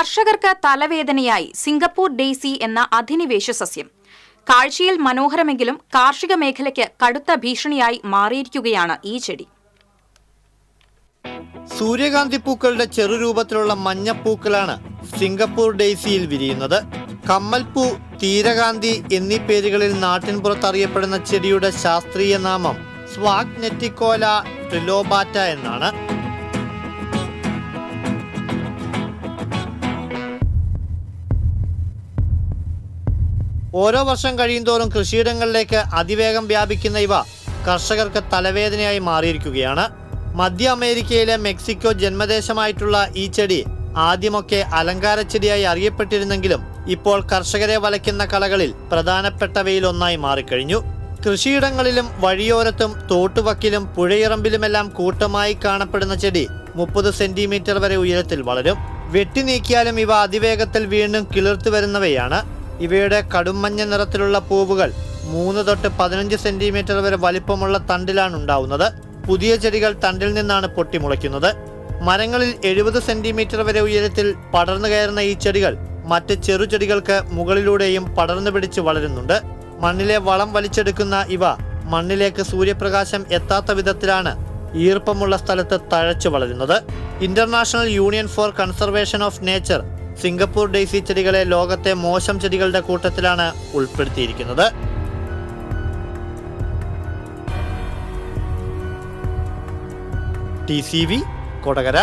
കർഷകർക്ക് തലവേദനയായി Singapore Daisy എന്ന അധിനിവേശ സസ്യം. കാഴ്ചയിൽ മനോഹരമെങ്കിലും കാർഷിക മേഖലയ്ക്ക് കടുത്ത ഭീഷണിയായി മാറിയിരിക്കുകയാണ് ഈ ചെടി. സൂര്യകാന്തി പൂക്കളുടെ ചെറുരൂപത്തിലുള്ള മഞ്ഞപ്പൂക്കളാണ് സിംഗപ്പൂർ ഡെയ്സിയിൽ വിരിയുന്നത്. കമ്മൽപ്പൂ തീരകാന്തി എന്നീ പേരുകളിൽ നാട്ടിൻപുറത്ത് അറിയപ്പെടുന്ന ചെടിയുടെ ശാസ്ത്രീയ നാമം സ്വാഗ്നെറ്റിക്കോല ട്രിലോബാറ്റ എന്നാണ്. ഓരോ വർഷം കഴിയുന്തോറും കൃഷിയിടങ്ങളിലേക്ക് അതിവേഗം വ്യാപിക്കുന്ന ഇവ കർഷകർക്ക് തലവേദനയായി മാറിയിരിക്കുകയാണ്. മധ്യ അമേരിക്കയിലെ മെക്സിക്കോ ജന്മദേശമായിട്ടുള്ള ഈ ചെടി ആദ്യമൊക്കെ അലങ്കാര ചെടിയായി അറിയപ്പെട്ടിരുന്നെങ്കിലും ഇപ്പോൾ കർഷകരെ വലയ്ക്കുന്ന കളകളിൽ പ്രധാനപ്പെട്ടവയിലൊന്നായി മാറിക്കഴിഞ്ഞു. കൃഷിയിടങ്ങളിലും വഴിയോരത്തും തോട്ടുവക്കിലും പുഴയിറമ്പിലുമെല്ലാം കൂട്ടമായി കാണപ്പെടുന്ന ചെടി മുപ്പത് സെന്റിമീറ്റർ വരെ ഉയരത്തിൽ വളരും. വെട്ടി നീക്കിയാലും ഇവ അതിവേഗത്തിൽ വീണ്ടും കിളിർത്തു വരുന്നവയാണ്. ഇവയുടെ കടുംമഞ്ഞ നിറത്തിലുള്ള പൂവുകൾ മൂന്ന് തൊട്ട് പതിനഞ്ച് സെന്റിമീറ്റർ വരെ വലിപ്പമുള്ള തണ്ടിലാണ് ഉണ്ടാവുന്നത്. പുതിയ ചെടികൾ തണ്ടിൽ നിന്നാണ് പൊട്ടിമുളയ്ക്കുന്നത്. മരങ്ങളിൽ എഴുപത് സെന്റിമീറ്റർ വരെ ഉയരത്തിൽ പടർന്നു കയറുന്ന ഈ ചെടികൾ മറ്റ് ചെറുചെടികൾക്ക് മുകളിലൂടെയും പടർന്നു പിടിച്ച് വളരുന്നുണ്ട്. മണ്ണിലെ വളം വലിച്ചെടുക്കുന്ന ഇവ മണ്ണിലേക്ക് സൂര്യപ്രകാശം എത്താത്ത വിധത്തിലാണ് ഈർപ്പമുള്ള സ്ഥലത്ത് തഴച്ചു വളരുന്നത്. International Union for Conservation of Nature Singapore daisy ചെടികളെ ലോകത്തെ മോശം ചെടികളുടെ കൂട്ടത്തിലാണ് ഉൾപ്പെടുത്തിയിരിക്കുന്നത്. T C V Kodakara.